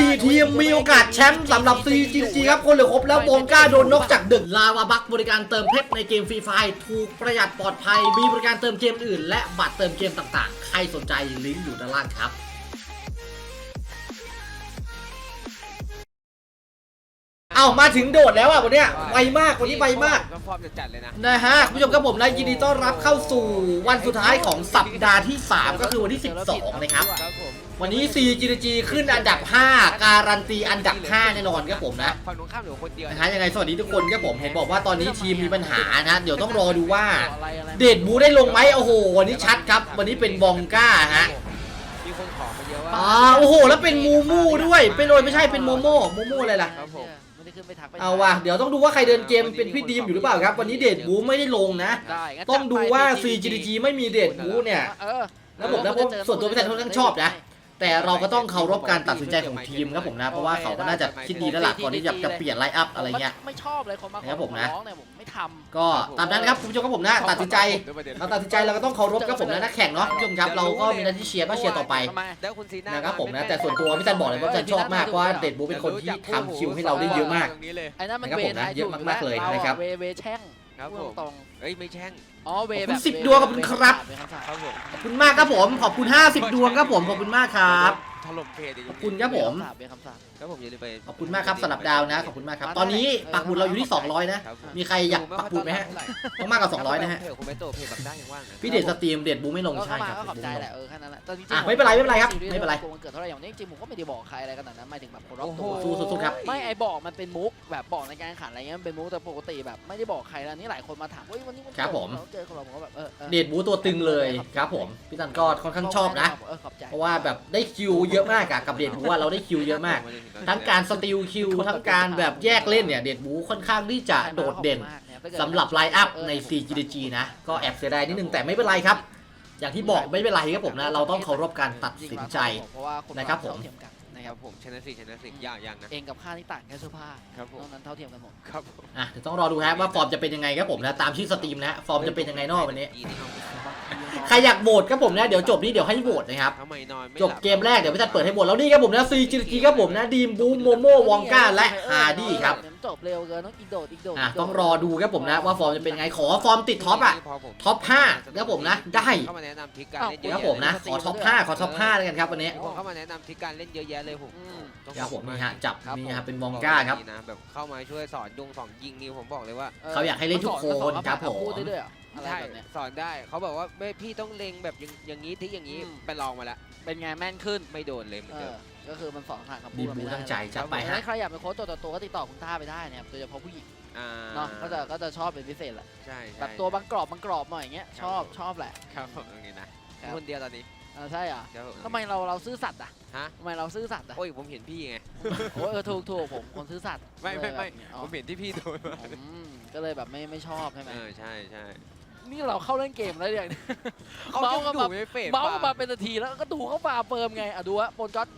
4 ทีมมีโอกาสแชมป์สำหรับ CGG ครับ คนเหลือครบแล้วบงก้าโดนนกจากดึกลาวาบักบริการเติมเพชรในเกมฟรีไฟถูกประหยัดปลอดภัย มีบริการเติมเกมอื่น และบัตรเติมเกมต่างๆ ใครสนใจลิงก์อยู่ด้านล่างครับเอามาถึงโดดแล้วอะวันเนี้ยไวมากวันนี้ไวมากฟอร์มจะจัดเลยนะนะฮะคุณผู้ชมครับผมนะยินดีต้อนรับเข้าสู่วันสุดท้ายของสัปดาห์ที่ 3 ก็คือวันที่ 12 นะครับครับ วันนี้ CGG ขึ้นอันดับ 5 การันตีอันดับ 5 แน่นอนครับผมนะฝั่งตรงข้ามเหลือคนเดียวนะฮะยังไงสวัสดีทุกคนครับผมเห็นบอกว่าตอนนี้ทีมมีปัญหานะเดี๋ยวต้องรอดูว่าอะไรอะไรเดดบูได้ลงไหมโอ้โหวันนี้ชัดครับ วันนี้เป็นบองก้าฮะมีคนขอมาเยอะว่าอ่าโอ้โห แล้วเป็นมูมูด้วยเป็นโรยไม่ใช่เป็นโมโม่โมโม่อะไรล่ะ ครับผมไม่ได้ขึ้นไปทักไปเอาว่ะเดี๋ยวต้องดูว่าใครเดินเกมเป็นพี่ดีมอยู่หรือเปล่าครับ วันนี้เดดบูไม่ได้ลงนะ ได้งั้นต้องดูว่าจัไป CGG ไม่มีเดดบูเนี่ย เออแล้วผมนะผมส่วนตัวพี่แทนค่อนข้างชอบนะ แต่เราก็ต้องเคารพการตัดสินใจของทีมครับผมนะ เพราะว่าเขาก็น่าจะคิดดีแล้วล่ะก่อนที่จะจะเปลี่ยนไลน์อัพอะไรเงี้ย ไม่ชอบเลยคนมาขอนะครับผมนะ ร้องเนี่ยผมไม่ทำ ก็ตามนั้นครับคุณผู้ชมครับผมนะ ตัดสินใจเราตัดสินใจเราก็ต้องเคารพครับผมนะนักแข่งเนาะคุณผู้ชมครับเราก็มีหน้าที่เชียร์ก็เชียร์ต่อไปทำไมแล้วคุณซีน่านะครับผมนะแต่ส่วนตัวพี่แทนบอกเลยว่าพี่แทนชอบมากเพราะว่าเดดบูเป็นคนที่ทำคิวให้เราได้เยอะมากตรงนี้เลยไอ้นั่นมันนะครับเวผมนะทายเยอะมากๆเลยนะครับ เวเวแช่งครับพูดผม ตรง เอ้ยไม่แช่งๆอ๋อเวขอบแบคุณบสิบดวงขอบคุณครับ เป็นคำสั่งครับผมขอบคุณมากครับผม ขอบคุณ 50 ดวงครับผม ขอบคุณมากครับ ถล่มเพจอีกขอบคุณครับผม เป็นคำสั่งครับผมอย่าลืมไปขอบคุณมากครับสำหรับดาวนะ ขอบคุณมากครับ ตอนนี้ปักหมุดเราอยู่ที่ 200 นะ ครับผมมีใครอยากปักหมุดไหมฮะ ต้องมากกว่า 200 นะฮะ เพจคุณไปโตเพจแบบได้ยังว่างนะพี่เดชสตรีมเดดบูไม่ลงก็ใช่เข้ามาครับก็ขอบใจเดดบูไม่ลงแหละเออแค่นั้นแหละแต่จริงอะๆไม่เป็นไรไม่เป็นไรครับซีไม่เป็นไร โกงเกิดเท่าไหร่อย่างนี้จริงๆผมก็ไม่ได้บอกใครอะไรขนาดนั้นหมายถึงแบบคนรอบโอ้โหตัว สู้สู้ๆครับ ไม่ไอบอกมันเป็นมุกแบบบอกในการแข่งขันอะไรเงี้ยมันเป็นมุกแต่ปกติแบบไม่ได้บอกใครแล้วนี่หลายคนมาถามว่าวันนี้วันครับผมเราเจอคนเราผมก็แบบเออออเดดบูตัวตึงเลยครับผมพี่ตันก็ค่อนข้างชอบนะ เออขอบใจเพราะว่าแบบได้คิวเยอะมากอะกับเดดบูว่าเราได้คิวเยอะมาก ทั้งการสติลคิวทั้งการแบบแยกเล่นเนี่ยเดดบูค่อนข้างที่จะโดดเด่นสำหรับไลน์อัพใน CGG นะก็แอบเสียดายนิดนึงแต่ไม่เป็นไรครับ อย่างที่บอกไม่เป็นไรครับผมนะ เราต้องเคารพการตัดสินใจเพราะว่าคนนะครับผมเท่าเทียมกั นนะคครัรับบผมชนะสี่ชนะสี่อย่างอย่างนะ เองกับข้านี่ต่างแค่เสื้อผ้าครับผม นอกนั้นเท่าเทียมกันหมด ครับผมอะเดี๋ยวต้องรอดูครับว่าฟอร์มจะเป็นยังไงครับผมนะตามชื่อสตรีมนะฟอร์มจะเป็นยังไงนอกวันนี้ใครอยากโหวตครับผมนะเดี๋ยวจบนี้เดี๋ยวให้โหวตนะครับ ทำไมนอนไม่จบเกมแรกเดี๋ยวพี่ตัดเปิดให้โหวตแล้วนี่ครับผมนะ CGG ครับผมนะดีมบูมโมโม่วองก้าและฮาร์ดี้ครับเดี๋ยว จบเร็วเกินต้องอีกโดดอีกโดดอะกโดดต้องรอดูครับผมนะว่าฟอร์มจะเป็นยังไงขอฟอร์มติดท็อปอะพผมท็อป5ครับผมนะได้ เข้ามาแนะนำทริคการเล่นเยอะครับแยะผมนะขอท็อป5ขอท็อป5แล้วกันครับวันนี้ มีคนเข้ามาแนะนำทริคการเล่นเยอะแยะเลยผมอืม ต้องครับขผอมณนี่กฮะจับครับนี่ฮะเป็นบวองก้าครับ นะแบบเข้ามาช่วยสอนยงสอนยิงนี่ผมบอกเลยว่าเขาอยากให้เล่นทุกคนครับผมพูดได้ด้วยเหรอ อะไรใช่แบบเนี้ย สอนได้เขาบอกว่าไม่พี่ต้องเล็งแบบอย่างอย่างนี้ทิกอย่างนี้อืม ไปลองมาแล้วเป็นไงแม่นขึ้นไม่โดนเลยเหมือนเอเดิอมก็คือมันสอนผ่านคำพูดีดเราบูไม่ได้ตั้งใจจัดไปฮะถ้าใครอยากเป็นโค้ชตัวต่อตัวก็ติดต่อคุณต้าไปได้นะครับโดยเฉพาะผู้หญิงอ่าเนาะก็จะก็จะชอบเป็นพิเศษแหละใช่ใช่แบบตัวบางกรอบบางกรอบหน่อยอย่างเงี้ยชอบชอบแหละ ครับผมตรงนี้นะครับ คนเดียวตอนนี้เออใช่เหรอเดี๋ยวผทำไมเราเราซื่อสัตย์อะฮะทำไมเราซื่อสัตย์อะโอ้ยผมเห็นพี่ไง โอ้ยเออถูกถูกผมคนซื่อสัตย์ไม่ไม่ไม่อ๋อผมเห็นที่พี่โดนมาอืมก็เลยแบบไม่ไม่ชอบใช่ไหมเออใช่ใช่ นี่เราเข้าเล่นเกมแล้วอย่างเขาเมาส์ยังก็อยู่มาในเฟสเมาส์มาเป็นนาทีแล้วก็ดูเขาฝ่าเฟิร์มไงอะดูว่าโปรก็อต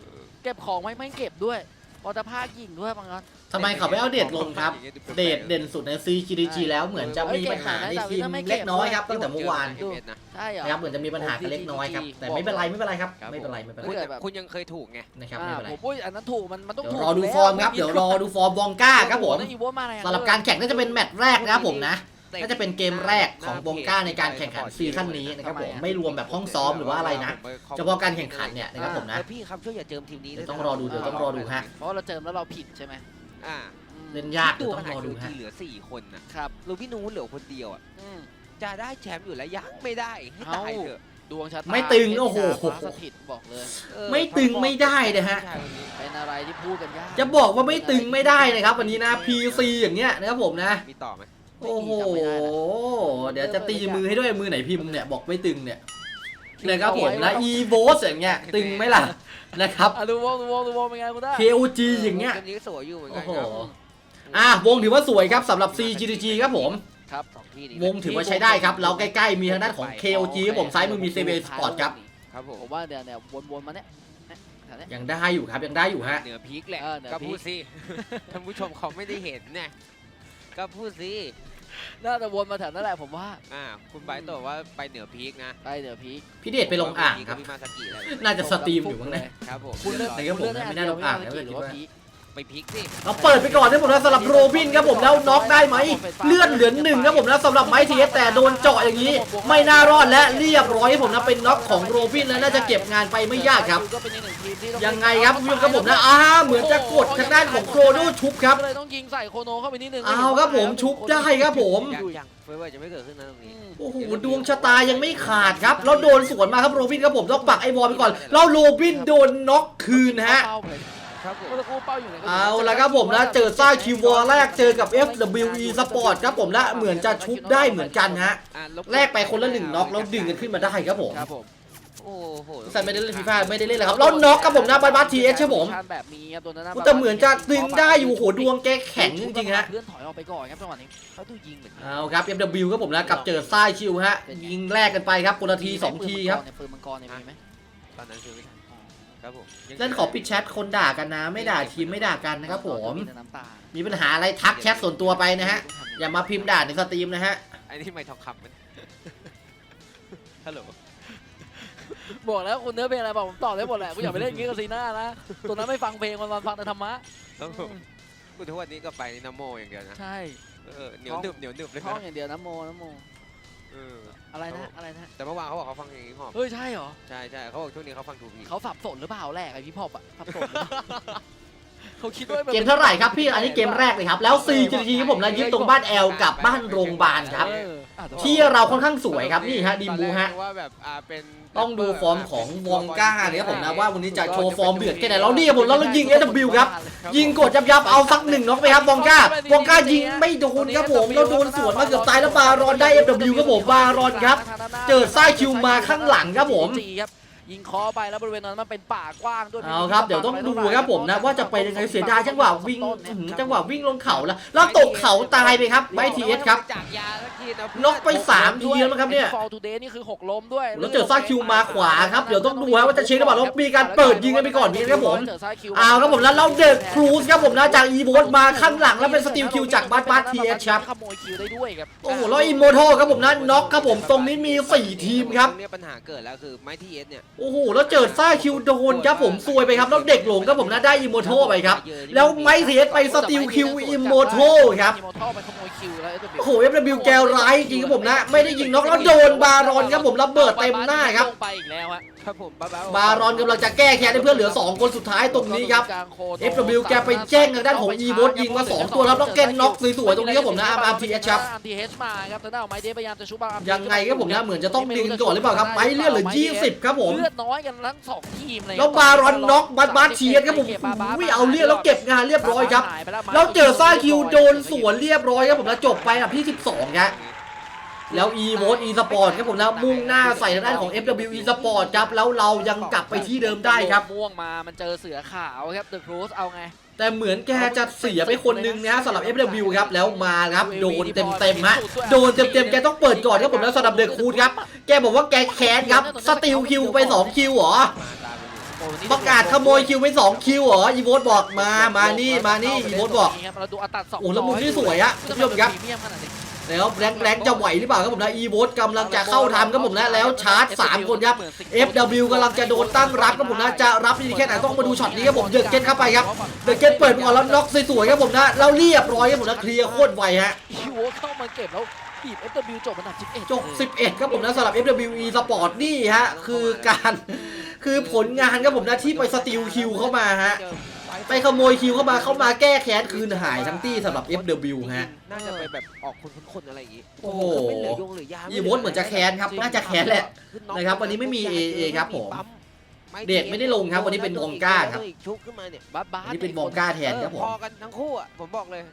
เก็บของไว้ไม่เก็บด้วยพอจะพากยิงด้วยบางคนทำไมเขาไม่เอาเดดลงครับ เดดเด่นสุดใน CGG แล้วเหมือนจะมีปัญหาในทีมเล็กน้อยครับตั้งแต่เมื่อวานเจอในเฟซนะใช่เหรอ นะครับเหมือนจะมีปัญหากันเล็กน้อยครับ แต่ไม่เป็นไรไม่เป็นไรครับครับไม่เป็นไรไม่เป็นไรคุณเกิดแบบ คุณยังเคยถูกไง นะครับอ่าไม่เป็นไรผมปุ้ยอันนั้นถูกมันมันต้องเดี๋ยวถูกรอดูยู่ฟอร์มครับแล้เดี๋ยวรอดูฟอร์มบองก้าครับผมนั่นอีโวมาอะไรสำหรับการแข่งน่าจะเป็นแมตช์แรกนะครับผมนะ น่าจะเป็นเกมแรกของบองก้าในการแข่งขันซีซั่นนี้นะครับผมไม่รวมแบบห้องซ้อมหรือว่าอะไรนะเฉพาะการแข่งขันเนี่ยนะครับผมนะเออพี่ครับช่วยอย่าเจิมทีมนี้เดี๋ยวนะต้องรอดูเดี๋ยวต้องรอดูฮะเพราะว่าเราเจอแล้วเราผิดใช่ไหมอ่าอืมเล่นยากดูเดี๋ยวขต้องนาดรอดูดูทีฮะเหลือสี่คนนะครับลูพี่นูนเหลือคนเดียวอะอืมจะได้แชมป์อยู่แล้วยังไม่ได้ให้ตายเถอะดวงชะตาไม่ตึงโอ้โหฟ้าสถิตบอกเลยเออไม่ตึงไม่ได้นะฮะใช่วันนี้เป็นอะไรที่พูดกันยากจะบอกว่าไม่ตึงไม่ได้นะครับ วันนี้นะ PC อย่างเงี้ยนะครับผมนะมีต่อไหม โอ้โหเดี๋ยวจะตีมือให้ด้วยมือไหนพิมพ์เนี่ยบอกไม่ตึงเนี่ยนะครับผมนะ e v o s อย่างเงี้ยตึงไหมล่ะนะครับ อะดูวงดูวงดูวงเป็นไงคุณต้า KOG อย่างเงี้ย กมนี้สวยอยู่เหมือนกัโอ้นโห ครับอะวงถือว่าสวยครับสำหรับ CGG ครับผม ครับสองที่นี้วงถือว่าใช้ได้ครับ แล้วใกล้ๆมีทางด้านของ KOG ครับผมซ้ายมือมี CB Sport ครับ ครับผมผมว่าเดี๋ยวเนี่ยวนๆมาเนี่ยเนี่ยแถวเนี้ย ยังได้อยู่ครับยังได้อยู่ฮะ เหนือพีคแหละเออเหนือก็พีค พูดสิ ท่านผู้ชมเขาไม่ได้เห็นเนี่ยก็พูดสิ น่าจะวนมาแถวนั่นแหละผมว่าอ่าคุณไบร์ทตอบว่าไปเหนือพีคนะไปเดี๋ยวพีคพี่เดชไปลงอ่างครับ พี่มาสกิอะไรน่าจะสตรีมอยู่มั้งเนี่ยครับผมคุณเลือกไหนครับผมณเลืกไม่น่าลงอ่างนะเดียวคิดหรือว่าว่า พีค ไปพีคสิเราเปิดไปก่อนนะผมนะสำหรับโรบินครับผมแล้วน็อกได้ไหมเลื่อนเหลือหนึ่งครับผมนะสำหรับไม้ทีเอสแต่โดนเจาะอย่างนี้ ไม่น่ารอดและเรียบร้อยครับผมนะเป็นน็อกของโรบินแล้วน่าจะเก็บงานไปไม่ยากครับก็เป็นอีกหนึ่งทีมที่ต้องยังไงครับคุณผู้ชมครับผมนะอ้าเหมือนจะกดทางด้านของโครโดชุบครับก็เลยต้องยิงใส่โคโนเข้าไปนิดนึงเอาครับผมชุบได้ครับผมยังยังเฟเวอร์จะไม่เกิดขึ้นนะตรงอืนี้มโอ้โหดวงชะตายังไม่ขาดครับแล้วโดนสวนมาครับโรบินครับผมต้องปักไอ้บอลไปก่อนแล้วโรบินโดนน็อกคืนฮะเป้าเลย ครับผมเมื่อสักครู่เป้าอยู่ไหนก็เอาละครับผมนะเจอซ่าคิววอร์แรกเจอกับ FWE Sport ครับผมนะเหมือนจะชุบได้เหมือนกันฮะอะบแลกไปคนละหนึ่งน็อกแล้วดึงกันขึ้นมาได้ครับผมครับผมโอ้โหสันไม่ได้เล่นฟีฟ่าไม่ได้เล่นเลยครับแล้วน็อกครับผมนะบัตบัตทีเอชครับผมแบบนี้ครับตัวนั้นนะแต่เหมือนจะดึงได้อยู่โหดวงแกแข็งจริงๆฮะเพื่อนถอยออกไปก่อนครับจังหวะนี้เขาดูยิงเหมือนกันเอาครับ FW ครับผมนะกับเจอซ่าคิวฮะยิงแลกกันไปครับคนละทีสองทีครับปืนมังกรเนี่ยมีไหมตอนนั้นคือไม่ทัน ครับผมยังเล่นขอปิดแชทคนด่ากันนะ ไม่ด่าทีมไม่ด่ากันนะครับผมแต่น้ำตามีปัญหาอะไรทักแชทส่วนตัวไปนะฮะ อย่ามาพิมพ์ด่าในสตรีมนะฮะไอ้นี่ไม่ทองคำมันฮัลโหลบอกแล้วคุณเนื้อเพลงอะไรบอกผมตอบได้หมดแหละกูอยากไปเล่นอย่างงี้กับซีน่านะตัวนั้นไม่ฟังเพลงวันๆฟังแต่ธรรมะครับผมกูทุกวันนี้ก็ไปนี่นโมอย่างเดียวนะใช่เออเหนียวหนึบเหนียวหนึบเลยท่องนะอย่างเดียวนะโมนะโมเอ ออะไรนะอะไรนะแต่เมื่อวานเขาบอกเขาฟังเพลงฮิปฮอปเฮ้ยใช่เหรอ ใช่ใช่เขาบอกช่วงนี้เขาฟังทูพีเขาสับสนหรือเปล่าแรกไอพี่พอปอะสับสนหรือเปล่า เขาคิดว่ามันเกมเท่าไหร่ครับพี่อันนี้เกมแรกเลยครับ แล้ว4ทีครับผมนะยึดตรงบ้านแอลกับบ้านโรงพยาบาลครับเอออะแต่ว่าที่เราค่อนข้างสวยครับนี่ฮะดีมบูฮะตอนแรกนึกว่าแบบอ่าเป็นต้องดูฟอร์มของวองก้าเนี่ยครับผมนะว่าวันนี้จะโชว์ฟอร์มเดือดแค่ไหนแล้วนี่ครับผมแล้วเรายิง SW ครับ ยิงกดยับยับๆเอาสักหนึ่งน็อกไปครับวองก้าวองก้ายิงไม่โดนครับผมแล้วโดนสวนมาเกือบตายแล้วบารอนได้ FW ครับผมบารอนครับ เจอไส้คิวมาข้างหลังครับผมจีครับ ยิงคอไปแล้วบริเวณนั้นมันเป็นป่ากว้างด้วยเอาครับเดี๋ยวต้องดูครับผมนะว่าจะไปยังไงเสียดายจังหวะวิ่งอื้อหือจังหวะวิ่งลงเขาแล้วแล้วตกเขาตายไปครับไบทีเอสครับจากยาสักทีนะน็อกไปสามทีแล้วมั้งครับเนี่ยฟอลทูเดย์นี่คือหกล้มด้วยแล้วเจอซ่าคิวมาขวาครับเดี๋ยวต้องดูครับว่าจะเช็คหรือเปล่าแล้วมีการเปิดยิงกันไปก่อนนี้ครับผมเจอซ่าคิวเอาครับผมแล้วเราเด็กครูสครับผมนะจากอีโบสมาข้างหลังแล้วเป็นสตีลคิวจากบัตบัตทีเอชครับขโมยคิวได้ด้วยครับโอ้โหแล้วอิมโมโทครับผมนะน็อกครับผมตรงนี้มี 4 ทีมครับเนี่ยปัญหาเกิดแล้วคือไม้ทีเอสเนี่ยโอ้โหแล้วเจอซ่าคิวโดนครับผมซวยไปครับแล้วเด็กหลงครับผมนะได้อิมโมโทไปครับแล้วไมค์เทียสไปสตีลคิวอิมโมโทครับอิมโมโทไปขโมยคิวแล้ว SW โอ้โห FW แกวร้ายจริงครับผมนะ ไม่ได้ยิงน็อกแล้วโดนบารอนครับผมระเบิดเต็มหน้าครับลงไปอีกแล้วอะครับผมบ้าบารอนกำลังจะแก้แค้นให้เพื่อนเหลือ 2 คนสุดท้ายตรงนี้ครับ FW แกไปแจ้งทางด้านของ e v o t ยิงมา 2 ตัวครับแล้วแกน็อกสวยๆตรงนี้ครับผมนะ RTH ครับ RTH มาครับทางด้านของไมเดฟพยายามจะชุบ RTH ยังไงครับผมนะเหมือนจะต้องดึงก่อนหรือเปล่าครับไม้เลือดเหลือ20 ครับผมเลือดน้อยกันทั้งสองทีมเลยแล้วบารอนน็อกบัตบัตเทียสครับผมอุ้ยเอาเลือดแล้วเก็บงานเรียบร้อยครับแล้วเจอซ่าคิวโดนสวนเรียบร้อยครับผมแล้วจบไปอันดับที่ 12ครับ แล้ว e v o t e Sport ครับผมนะมุ่งหน้าใส่ทางด้านของ FW e Sport ครับแล้วเรายังกลับไปที่เดิมได้ครับม่วงมามันเจอเสือขาวครับเดอะครูสเอาไงแต่เหมือนแกจะเสียไปคนหนึงนะสำหรับ FW ครับแล้วมาครับโดนเต็มเต็มๆฮะโดนเต็มเต็มๆแกต้องเปิดก่อนครับผมแล้วสำหรับเดอะคูดครับแกบอกว่าแกแค้นครับสติลคิวไป2คิวเหรอประกาศขโมยคิวไป2คิวเหรออีโวตบอกมามานี่มานี่อีโวตบอกเราดูอัตราสองโอ้แล้วมุมที่สวยอะคุณผู้ชมครับ พรีเมียมขนาดนี้แล้วแบงค์แบงค์จะไหวหรือเปล่าครับผมนะอีโวตกำลังจะเข้าทำครับผมนะแล้วชาร์จ 3 คนครับ FW กำลังจะโดนตั้งรับครับผมนะจะรับดีแค่ไหนต้องมาดูช็อตนี้ครับผมเดินเกตเข้าไปครับเดินเกตเปิดก่อนแล้วน็อกสวยๆครับผมนะแล้วเรียบร้อยครับผมนะเคลียร์โคตรไวฮะคิวเข้ามาเก็บแล้วบีบ FW จบอันดับ11จบ 11 ครับผมนะสำหรับ FWE Sport นี่ฮะ คือการ คือผลงานครับผมนะที่ไปสติลคิวเข้ามาฮะ ไปขโมยคิวเข้ามาเข้ามาแก้แค้นคืนหายทั้งตี้สำหรับ FW ฮะ น่าจะไปแบบออกคนคนๆอะไรอย่างงี้โอ้โหคือไม่เหลือยงเหลือยาอีโวตเหมือนจะแค้นครับน่าจะแค้นแหละนะครับวันนี้ไม่มี AA ครับผมเดชไม่ได้ลงครับวันนี้เป็นวองก้าครับชุบขึ้นมาเนี่ยบ้าบ้าอันนี้เป็นวองก้าแทนครับผมพอกันทั้งคู่อะผมบอกเลย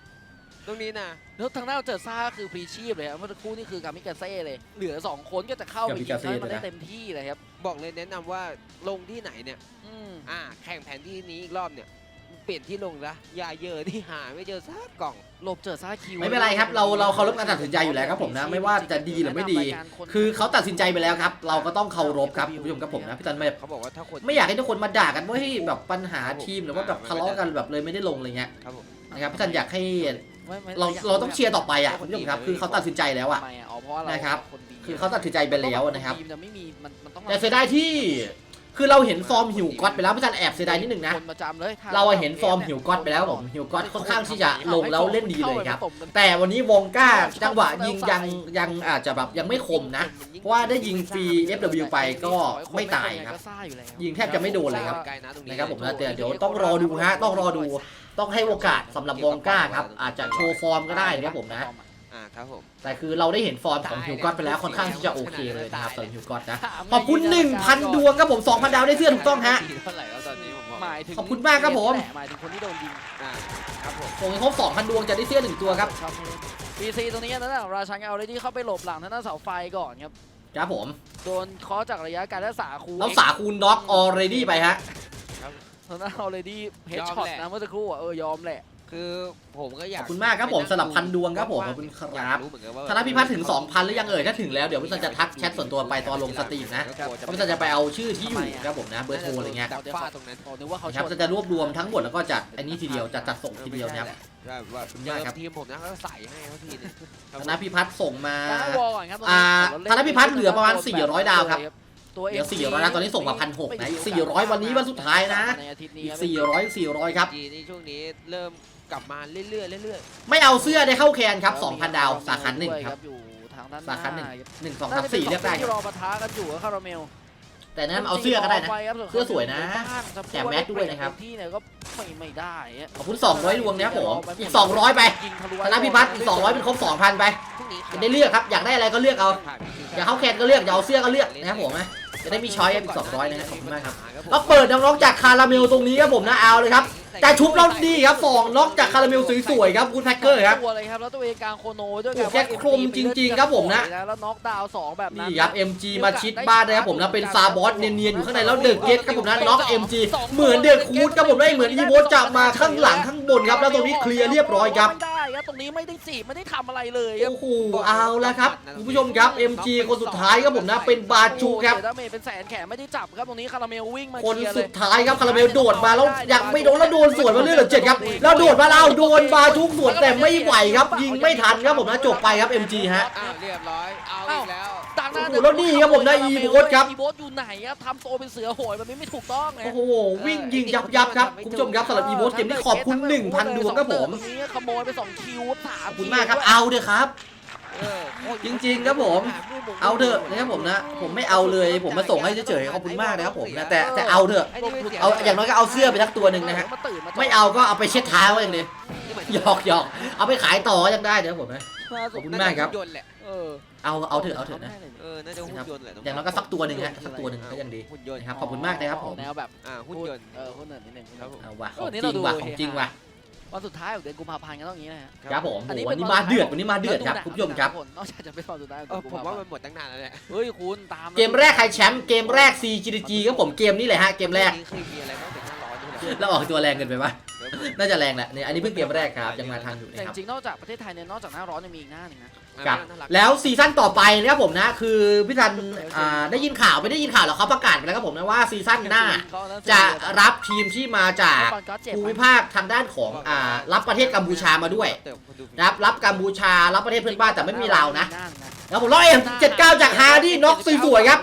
ตรงนี้นะแล้วทางด้านเจอซ่าคือพรีชีพเลยครับเมื่อสักครู่นี่คือกามิกาเซ่เลย เหลือ 2 คนก็จะเข้าไปกามิยิงกาเซ่ให้มันเลยได้นะเต็มที่เลยครับ บอกเลยแนะนำว่าลงที่ไหนเนี่ยอืมอ่าแข่งแผนที่นี้อีกรอบเนี่ย เปลี่ยนที่ลงละอย่าเยอะที่หาไม่เจอซักกล่องหลบเจอซ่าคิวไม่เป็นไรครับเราเราเคารพการตัดสินใจอยู่แล้วครับผมนะไม่ว่าจะดีหรือไม่ดี คือเขาตัดสินใจไปแล้วครับ เราก็ต้องเคารพครับคุณผู้ชมครับผมนะพี่ตันไม่เขาบอกว่าถ้าคนไม่อยากให้ทุกคนมาด่ากันว่าให้แบบปัญหาทีมหรือว่าแบบทะเลาะกันแบบเลยไม่ได้ลงอะไรเงี้ยครับผมนะครับพี่ตันอยากให้ไม่ไม่เรายกเราต้องเชียร์ต่อไปอะม่คุณผู้ชมครับคือเขาตัดสินใจแล้วอะทำไมอะอ๋อเพราะว่าเรานะครับคนดีคือเขาตัดสินใจไปแล้วนะครับทีมจะไม่มีมันมันต้องแต่เสียดายที่ คือเราเห็นฟอร์มหิวก๊อตไปแล้วพี่จันแอบเสียดายนิดนึงนะ คนประจำเลยถ้เราอะเห็นฟอร์มหิวก๊อตไปแล้วผมหิวก๊อตค่อนข้างที่จะลงแล้วเล่นดีเลยครับ แต่วันนี้วงก้าจังหวะยิงยังยังอาจจะแบบยังไม่คมนะ เพราะว่าได้ยิงฟรี FW ไปก็ไม่ตายครับก็ซ่าอยู่แล้วยิงแทบจะไม่โดนเลยครับไกลนะตรงนี้นะครับผมนะแต่เดี๋ยวต้องรอดูฮะต้องรอดู ต้องให้โอกาสสำหรับวงก้าครับอาจจะโชว์ฟอร์มก็ได้นะครับผมนะ อ่าครับผม แต่คือเราได้เห็นฟอร์มของฮิวก็อตไปแล้วค่อนข้างที่จะโอเคเลยนะครับสำหรับฮิวก็อตนะ ขอบคุณ 1,000 ดวงครับผม 2,000 ดาวได้เสื้อถูกต้องฮะ เท่าไหร่แล้วตอนนี้ผมบอกหมายถึงขอบคุณมากครับผมแหหมายถึงคนที่โดนยิงอ่าครับผมส่งให้ครบ2,000 ดวงจะได้เสื้อหนึ่งตัวครับปีซีตรงนี้นะนะราชันเอาเลยที่เข้าไปหลบหลังทางด้านเสาไฟก่อนครับครับผม โดนเคอจากระยะการรักษาคูแล้วสาคูณน็อกออเรดี้ไปฮะ ทางด้านเอาเลยที่เฮดช็อตนะเมื่อสักครู่อะเออยอมแหละ คือผมก็อยาขกอบคุณมากครับผมสำหรับพันดวงครับผมขอบคุณคอยารักบ รู้เหมือนกันว่าธนพิพัฒน์ถึง 2,000 หรือยังเอ่ย ถ้าถึงแล้วเดี๋ยวพี่ซันจะทักแชทส่วนตัวไปตอนลงสตรีมนะเพราะพี่ซันจะไปเอาชื่อที่อยู่ครับผมนะเบอร์โทรอะไรเงี้ยดับฟาดตรงนั้นอ๋อนึกว่าเขานะชครับนจะจะรวบรวมทั้งหมดแล้วก็จัดอันนี้ทีเดียวจัดจัดส่งทีเดียวนะครับแบบว่าขอบคุณเจมากอครับทีมผมนะเขาก็ใส่ให้เขาทีนึงธนพิพัฒน์ส่งมา ตั้งวอลก่อนครับอ่าธนพิพัฒน์เหลือประมาณ400ดาวครับ ตัวเหลือ400นะตอนนี้ส่งมา1,600นะอีก400 วันนี้วันสุดท้ายนะในอาทิตย์นี้อีกครับ400 400 ครับ จีนี่ช่วงนี้เริ่ม กลับมาเรื่อยๆเรื่อยไม่เอาเสื้อได้เข้าแคนครับ 2,000 ดาว สาขาหนึ่งด้วยครับ อยู่ทางด้านสาขาหนึ่งครับหนึ่งสองสามสี่เรียกได้คที่รรับอปะทะกันอยู่กับคาราเมลแต่นั้นเอาเสื้อก็ได้นะปครับเสื้อสวยนะบ้างครับแถมแมสด้วยนะครับ ที่เนี่ยก็ไม่ไม่ได้อะขอบคุณ 200 ดวงนะครับผม อีก 200 ไปยิงทะลุธนพิพัฒน์อีก 200 เป็นครบ 2,000 ไปๆพรุ่งนี้จะได้เลือกครับ อยากได้อะไรก็เลือกเอา อยากเข้าแคนก็เลือก อยากเอาเสื้อก็เลือกนะครับผมนะ จะได้มีช้อยอีก200นะครับขอบคุณมากครับก็เปิดน้องๆจากคาราเมลตรงนี้ครับผมนะเอาเลยครับแต่ชุบเราดีครับสองน็อกจากคาราเมลสวยๆครับคุณแพ็คเกอร์ครับตัวเลยครับแล้วตัวเองกลางโคโนด้วยโอ้แกคมจริงๆครับผมนะแล้วน็อกดาวน์สองแบบนั้นนี่ครับ MG มาชิดบ้านนะครับผมนะเป็นซาบอสเนียนๆอยู่ข้างในแล้วเดอะเกตครับผมนะน็อก MG เหมือนเดอะคูดครับผมได้เหมือนอีโวจับมาข้างหลังข้างบนครับแล้วตรงนี้เคลียร์เรียบร้อยครับไม่ได้ ครับตรงนี้ไม่ได้จีบไม่ได้ทำอะไรเลยครับ โอ้โหเอาละครับคุณผู้ชมครับ MG คนสุดท้ายครับผมนะเป็นบาจูครับโอ้โหเดาเมจเป็นแสนแขนไม่ได้จับครับตรงนี้คาราเมลวิ่งมาคนเคลียร์เลสุยดท้ายครับคาราเมลโดดมาแล้วยังไม่โดนแล้วโดนสวนมาเรื่อยเหลือเจ็ดครับแล้วโดดมาแล้วโดนบาจูสวนแต่ไม่ไหวครับ ยิงไม่ทันครับผมนะจบไปครับ MG ฮะ อ้าวเรียบร้อย เอาอีกแล้วต่าง หน้าโอ้โหแล้วนี่ครับผมนะอีโบสครับ อีโบสอยู่ไหนครับทำตัวเป็นเสือโหยแบบนี้ไม่ถูกต้องไง โอ้โหวิ่งยิงยับยับๆครับคุณผู้ชมครับสำหรับอีโบสเกมนี้ขอบคุณ 1,000 ดวงครับผมตรงนี้ขโมยไปสองคิวสามขอบคุณมากครับเอาเถอะครับ เออโอ้ยจริงๆครับผม เอาเถอะนะครับผมนะ ผมไม่เอาเลยผมมาส่งให้เฉยๆขอบคุณมากนะครับผมนะแต่แต่เอาเถอะไนี่ไม่สีเอาอย่างน้อยก็เอาเสื้อไปสักตัวหนึ่งนะฮะมาตื่นมาจดไม่เอาก็เอาไปเช็ดเท้าเองเลยนี่มันหยอกหยอกเอาไปขายต่อก็ยังได้นะครับผมนะ ขอบคุณมากครับ น่จะหุ่นยนต์แหละเออเอาเอาเถอะเอาเถอะนะ เออน่าจะหุ่นยนต์แหละอย่างน้อยก็สักตัวหนึ่งฮะสักตัวหนึ่งก็ยังดีหุ่นยนต์นะครับขอบคุณมากนะครับผมแนวแบบอ่าหุ่นยนต์ เออหุ่นเนิร์ดนิดนึง ครับผม เอาว่ะเอขอองนี่จริเรางดูว่ะเฮของฮาจริงว่ะวันสุดท้ายของเดือนกุมภาพันธ์ก็ต้องอย่างนี้นะฮะครับผมอันนี้โอ้เป็วันนนี้มาวันเดือดท้ายวันนี้มาเดือดครับคุณผู้ชมครับ นอกจากจะเป็นวันสุดท้ายของเอเดืออนกุมภาผมว่าพันมันธ์หมดตั้งนานแล้วแหละเฮ้ยคุณตามเกมแรกใครแชมป์เกมแรก CGG ครับผมเกมนี้เลยฮะเกมแรกเคยมีอะไรบ้างเป็น เหรอแล้วออกตัวแรงเกินไปปะเดี๋ยวผมน่าจะแรงแหละเนี่ยอันนี้เพิ่งเกมแรกครับยังมาทันอยู่แต่นะครับ จริงๆนอกจากประเทศไทยเนี่ยนอกจากหน้าร้อนยังมีอีกหน้าหนึ่งนะ ครับน่ารักแล้วซีซั่นต่อไปนะครับผมนะคือพี่ทันอ่าได้ยินข่าวไม่ได้ยินข่าวหรอกเขาประกาศไปแล้วครับผมนะว่าซีซั่นหน้า จะรับทีมที่มาจากบอลก็เจ็บภูมิภาคทางด้านของอ่ารับประเทศกัมพูชามาด้วยเติมคนดูนะครับรับกัมพูชารับประเทศเพื่อนบ้านแต่ไม่มีเราวนะแล้วผมร้อยเอ็มเจ็ดเก้าจากฮาร์ดี้น็อกสวยๆครับ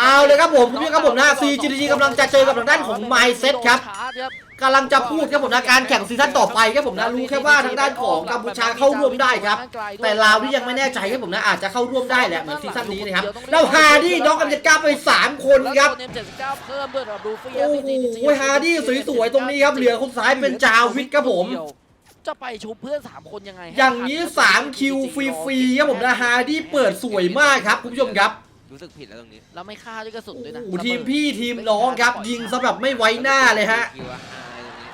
เอาเลยครับผมคุณผู้ชมครับผมนะ CGG กำลังจะเจอกับทางด้านของ Mindset ครับ กำลังจะพูดครับผมนะการแข่งซีซั่นต่อไปครับผมนะรู้แค่ว่าทางด้านของกัมพูชาเข้าร่วมได้ครับ แต่ลาวนี่ยังไม่แน่ใจครับผมนะอาจจะเข้าร่วมได้แหละเหมือนซีซั่นนี้นะครับแล้วฮาร์ดี้น็อกกันเจ็ดเก้าไปสามคนครับแล้วโดน M79 เพิ่มด้วยแบบดูฟรีโอ้โหฮาร์ดี้สวยๆตรงนี้ครับเหลือคนซ้ายเป็นจาวิทครับผมจะไปชุบเพื่อน 3 คนยังไง อย่างนี้ 3 คิวฟรีๆครับผมนะฮาร์ดี้เปิดสวยมากครับคุณผู้ชมครับ รู้สึกผิดแล้วตรงนี้แล้วไม่ฆ่าด้วยกระสุนโอ้ด้วยนะโหทีมพี่ทีมน้องครับยิงซะแบบไม่ไว้หน้าเลยฮะ คิวอะไฮตรงนี้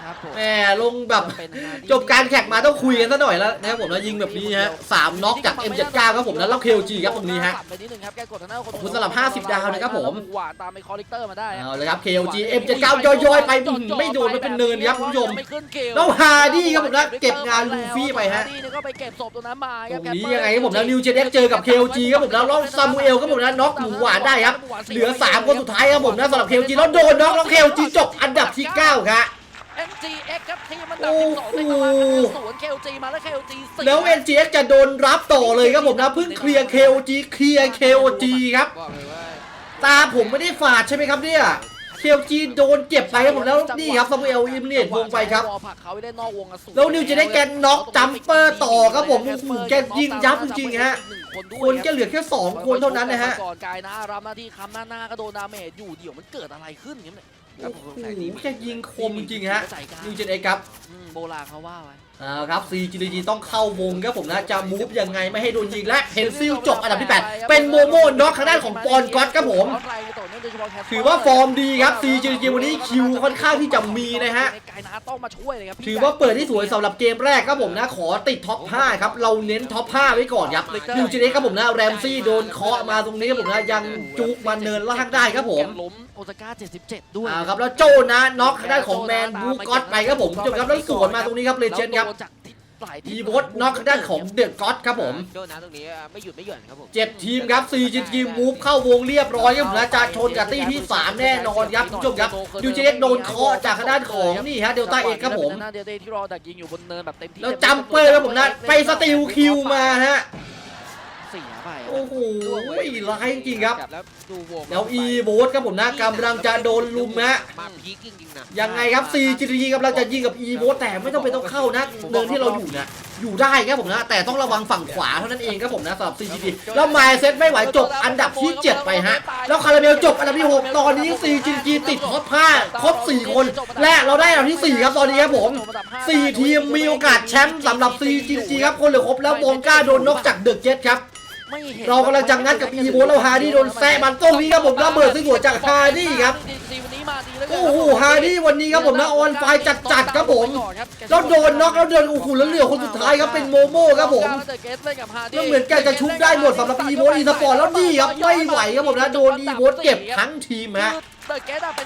ครับผม แหมลงแบบเป็น Hardy จบการแข่งมาต้องคุยกันซะหน่อยแล้วนะครับผมแล้วยิงแบบนี้ฮะสามน็อกจาก M79 ครับผมแล้วแล้ว KLG ครับตรงนี้ฮะไปนิดนึงครับแกกดทางหน้าคนขอบคุณสำหรับ50ดาวนะครับผม หวานตามไปคอลเลกเตอร์มาได้ฮะเอาเลยครับ KLG M79 ย่อยๆไปอื้อหือไม่โดนไม่เป็นเนินครับคุณผู้ชม ไม่ขึ้นเกลแล้วฮาร์ดี้ครับผมนะเก็บงานลูฟี่ไปฮะ ฮาร์ดี้เนี่ยก็ไปเก็บศพตรงนั้นมาตครบงนี้ยังไงครับผมแล้วนิวเจเด็กเจอกับ KLG ครับผมแล้วแล้วซามูเอลครับผมนะน็อกหมูหวานได้ครับ เหลือ 3 คนสุดท้ายครับผมนะสำหรับ KLG แล้วโดนน็อกแล้ว KLG จบอันดับที่ 9 ครับ เอ็ม GX ครับทีมมันดับ12ในตารางคะแนนสวน KLG มาแล้ว KLG สี่แล้ว NGX จะโดนรับต่อเลยครับผมนะเพิ่งเคลียร์ KOG เคลียร์ KOG ครับ บอกเลยว่าตาผมไม่ได้ฝาดใช่ไหมครับเนี่ย KOG โดนเก็บไปครับผมแล้วนี่ครับซามูเอลอิมเนียตวงไปครับ ผลักเขาไปได้นอกวงอสูรแล้วนิวจะได้แกนน็อกจัมเปอร์ต่อครับผมโอ้โหแกยิงยับจริงๆฮะ คนแค่เหลือแค่สองคนเท่านั้นนะฮะ ก่อนกายนะรับหน้าที่คำหน้าหน้าก็โดนดาเมจอยู่เดี๋ยวมันเกิดอะไรขึ้นเนี่ย โอ้โหแค่ยิงคมจริงๆฮะนิวเจนเอครับอืมโบราณเขาว่าไว้เอาครับ CGG ต้องเข้าวงครับผมนะจะมูฟยังไงไม่ให้โดนยิงและเพนซิลจบอันดับที่ 8 เป็นโมโมน็อกทางด้านของปอนก๊อตครับผม ถือว่าฟอร์มดีครับ CGG วันนี้คิวค่อนข้างที่จะมีนะฮะกายนะต้องมาช่วยเลยครับถือว่าเปิดที่สวยสำหรับเกมแรกครับผมนะขอติดท็อป 5 ครับ เราเน้นท็อป 5 ไว้ก่อนครับนิวเจนเอครับผมนะแรมซี่โดนเคาะมาตรงนี้ครับผมนะยังจุกมาเนินล่างได้ครับผมล้มโอซาก้า77 ด้วยอ่าครับแล้วโจนะน็อกทางด้านของแมนบูก๊อตไปครับผมจบครับแล้วสวนมาตรงนี้ครับเลเจนด์ครับแล้วโดนจากทิศหลายทิศอีโบสน็อกทางด้านของเดอะก๊อตครับผม โดนนะตรงนี้ไม่หยุดไม่หย่อนครับผมเจ็ดทีมครับ4จีทีมมูฟเข้าวงเรียบร้อยครับผมนะจะชนกับตี้ที่ 3 แน่นอนครับคุณผู้ชมครับยูเจเอ็กโดนเคาะจากทางด้านของนี่ฮะเดลต้าเอกครับผมเดลต้าที่รอดักยิงอยู่บนเนินแบบเต็มที่แล้วจัมเปอร์ครับผมนะไปสติลคิวมาฮะ เสียไปโอ้โหร้ายจริงๆครับแล้วดูวงแล้วอีโบสครับผมนะกำลังจะโดนลุมฮะมาพีคจริงๆนะยังไงครับ4จีทีกำลังจะยิงกับอีโบสแต่ไม่ต้องไปนต้องเข้านะเดินที่เราอยู่นะอยู่ได้ครับผมนะ แต่ต้องระวังฝั่งขวาเท่านั้นเองครับผมนะสำหรับ CGG แล้วไมเซ็ตไม่ไหวจบอันดับที่ 7 ไปฮะ แล้วคาราเมลจบอันดับที่ 6 ตอนนี้ CGG ติดท็อป5ครบ 4 คน และเราได้อันดับที่ 4 ครับตอนนี้ครับผม 4 ทีมมีโอกาสแชมป์สำหรับ CGG ครับคนเหลือครบแล้วบงก้าโดนนอกจากเดอะเจ็ตครับ ไม่ห็นเรากำลังจะงัดกับอีโบแล้วฮาร์ดี้โดนแซะมันตรงนี้ครับผมระเบิดสวยๆจากฮาร์ดี้ครับวันนี้มาดีแล้วโอ้โหฮาร์ดี้วันนี้ครับผมนะออนไฟจัดๆครับผมแล้วโดนน็อกแล้วเดินโอ้โหแล้วเหลือคนสุดท้ายครับเป็นโมโม่ครับผมแล้วเหมือนกันจะชุบได้หมดสำหรับอีโวอีสปอร์ตแล้วนี่ครับไม่ไหวครับผมนะโดนอีโวเก็บทั้งทีมฮะ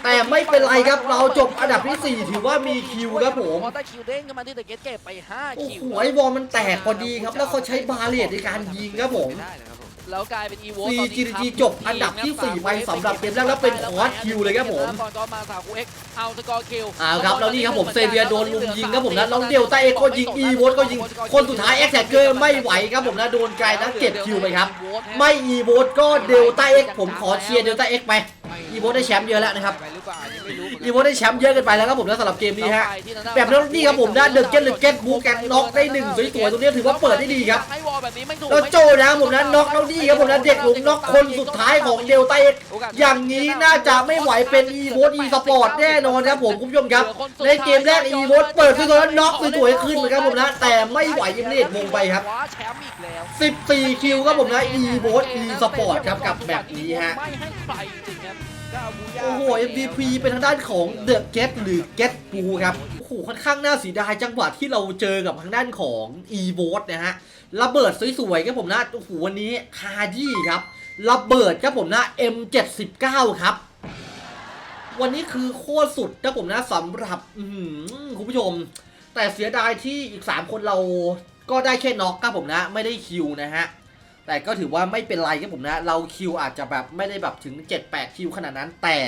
แต่ไม่เป็นไรครับเราจบอันดับที่ 4 ถือว่ามีคิวครับผมพอได้คิวเด้งขึ้นมาที่เดอะเกตเก็บไป5โอ้คิวโหไอ้บอลมันแตกพอดีครับ แล้วเขาใช้บาเลตในการยิงครับผมได้นะครับผมแล้วกลายเป็นอีโว CGG จบอันดับที่ 4 ไปสำหรับเกมแรกแล้วเป็นคอร์สคิวเลยครับผมก่อนก็มาสาวคูเอ็กเอาสกอร์คิวอ้าวครับแล้วนี่ครับผมเซเบียโดนลุมยิงครับผมนะแล้วเดลต้าเอ็กก็ยิงอีโวก็ยิง คนสุดท้ายเอ็กแซกเกอร์ไม่ไหวครับผมนะโดนไกลนะเก็บคิวไปครับ ไม่อีโวก็เดลต้าเอ็กผมขอเชียร์เดลต้าเอ็กไป อีโวได้แชมป์เยอะแล้วนะครับไปหรือเปล่าอันนี้ไม่รู้เหมือนอีกันโวได้แชมป์เยอะเกันไปแล้วครับผมนะสำหรับเกมนี้ฮะแบบนั้นนี่ครับผมนะเดอะเก็ตเดอะเก็ตบูแกนน็อกได้หนึ่งสวยๆตรงนี้ถือว่าเปิดได้ดีครับให้วอลแบบนี้ไม่ถูกแล้วโจนะผมนะน็อกแล้วนี่ครับผมนะเด็กหลุมน็อกคนสุดท้ายของเดลต้าเอ็กอย่างนี้น่าจะไม่ไหวเป็นอีโวอีสปอร์ตแน่นอนครับผมคุณผู้ชมครับในเกมแรกอีโวเปิดสวยๆแล้วน็อกสวยๆขึ้นเหมือนกันผมนะแต่ไม่ไหวยิมเลดมงไปครับคว้าแชมป์อีกแล้ว14คิวครับผมนะอีโวอีสปอร์ตครับกับแบบนี้ฮะ โอ้โห MVP เป็นทางด้านของเดอะเกตหรือเกตปูครับ โอ้โห ค่อนข้างน่าเสียดายจังหวะที่เราเจอกับทางด้านของ e v o t นะฮะ ระเบิดสวยๆครับผมนะ โอ้โห วันนี้คาดี้ครับ ระเบิดครับผมนะ M79 ครับ วันนี้คือโคตรสุดครับผมนะสำหรับคุณผู้ชม แต่เสียดายที่อีก 3 คนเราก็ได้แค่น็อกครับผมนะ ไม่ได้คิวนะฮะ แต่ก็ถือว่าไม่เป็นไรครับผมนะ เราคิวอาจจะแบบไม่ได้แบบถึง 7-8 คิวขนาดนั้น แต่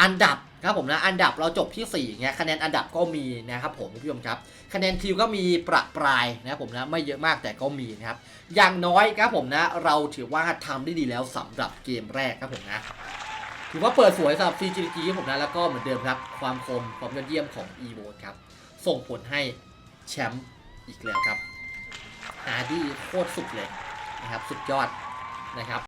อันดับครับผมนะ อันดับเราจบที่4เงี้ยคะแนนอันดับก็มีนะครับผมคุณผู้ชมครับ คะแนนคิวก็มีประปรายนะครับผมนะไม่เยอะมากแต่ก็มีนะครับ อย่างน้อยครับผมนะ เราถือว่าทำได้ดีแล้วสำหรับเกมแรกครับผมนะถือว่าเปิดสวยสำหรับ CGG ครับผมนะแล้วก็เหมือนเดิมครับ ความคมความยอดเยี่ยมของ e v o ครับส่งผลให้แชมป์อีกแล้วครับฮาร์ดี้โคตรสุดเลย นะครับ สุดยอดนะครับ